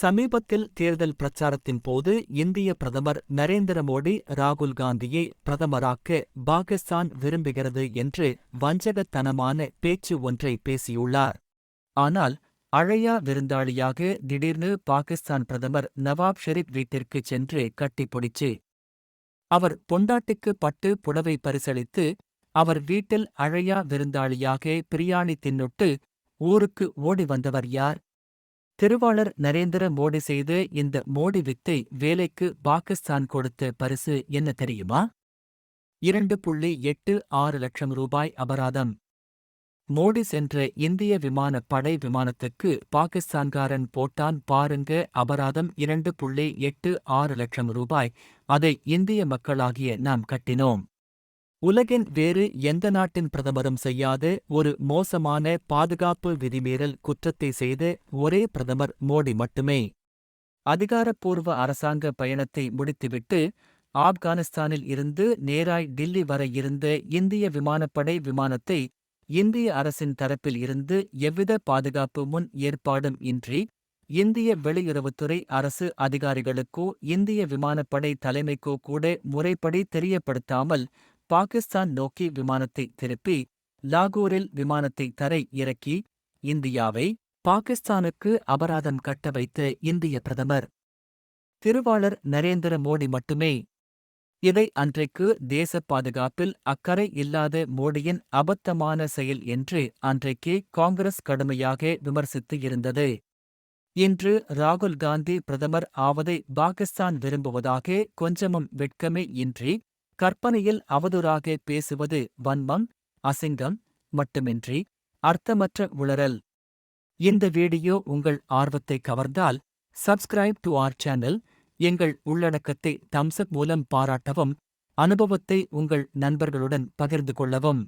சமீபத்தில் தேர்தல் பிரச்சாரத்தின் போது இந்திய பிரதமர் நரேந்திர மோடி ராகுல் காந்தியை பிரதமராக்க பாகிஸ்தான் விரும்புகிறது என்று வஞ்சகத்தனமான பேச்சு ஒன்றை பேசியுள்ளார். ஆனால் அழையா விருந்தாளியாக திடீர்னு பாகிஸ்தான் பிரதமர் நவாப் ஷெரீப் வீட்டிற்குச் சென்று கட்டிப்பிடிச்சு. அவர் பொண்டாட்டிக்கு பட்டு புடவை பரிசளித்து அவர் வீட்டில் அழையா விருந்தாளியாக பிரியாணி தின்னுட்டு ஊருக்கு ஓடி வந்தவர் யார்? திருவாளர் நரேந்திர மோடி செய்த இந்த மோடி வித்தை வேலைக்கு பாகிஸ்தான் கொடுத்த பரிசு என்ன தெரியுமா? இரண்டு புள்ளி எட்டு ஆறு லட்சம் ரூபாய் அபராதம். மோடி சென்ற இந்திய விமான படை விமானத்துக்கு பாகிஸ்தான்காரன் போட்டான் பாருங்க அபராதம் இரண்டு புள்ளி எட்டு ஆறு லட்சம் ரூபாய். அதை இந்திய மக்களாகிய நாம் கட்டினோம். உலகின் வேறு எந்த நாட்டின் பிரதமரும் செய்யாத ஒரு மோசமான பாதுகாப்பு விதிமீறல் குற்றத்தை செய்த ஒரே பிரதமர் மோடி மட்டுமே. அதிகாரப்பூர்வ அரசாங்க பயணத்தை முடித்துவிட்டு ஆப்கானிஸ்தானில் இருந்து நேராய் டில்லி வரை இருந்த இந்திய விமானப்படை விமானத்தை இந்திய அரசின் தரப்பில் இருந்து எவ்வித பாதுகாப்பு முன் ஏற்பாடும் இன்றி இந்திய வெளியுறவுத்துறை அரசு அதிகாரிகளுக்கோ இந்திய விமானப்படை தலைமைக்கோ கூட முறைப்படி தெரியப்படுத்தாமல் பாகிஸ்தான் நோக்கி விமானத்தை திருப்பி லாகூரில் விமானத்தை தரை இறக்கி இந்தியாவை பாகிஸ்தானுக்கு அபராதம் கட்ட வைத்த இந்திய பிரதமர். திருவாளர் நரேந்திர மோடி மட்டுமே. இதை அன்றைக்கு தேச பாதுகாப்பில் அக்கறை இல்லாத மோடியின் அபத்தமான செயல் என்று அன்றைக்கு காங்கிரஸ் கடுமையாக விமர்சித்து இருந்தது. இன்று ராகுல் காந்தி பிரதமர் ஆவதை பாகிஸ்தான் விரும்புவதாக கொஞ்சமும் வெட்கமே இன்றி கற்பனையில் அவதூறாக பேசுவது வன்மம் அசிங்கம் மட்டுமின்றி அர்த்தமற்ற உளறல். இந்த வீடியோ உங்கள் ஆர்வத்தை கவர்ந்தால் சப்ஸ்கிரைப் டு ஆர் சேனல் எங்கள் உள்ளடக்கத்தை தம்சப் மூலம் பாராட்டவும் அனுபவத்தை உங்கள் நண்பர்களுடன் பகிர்ந்து கொள்ளவும்.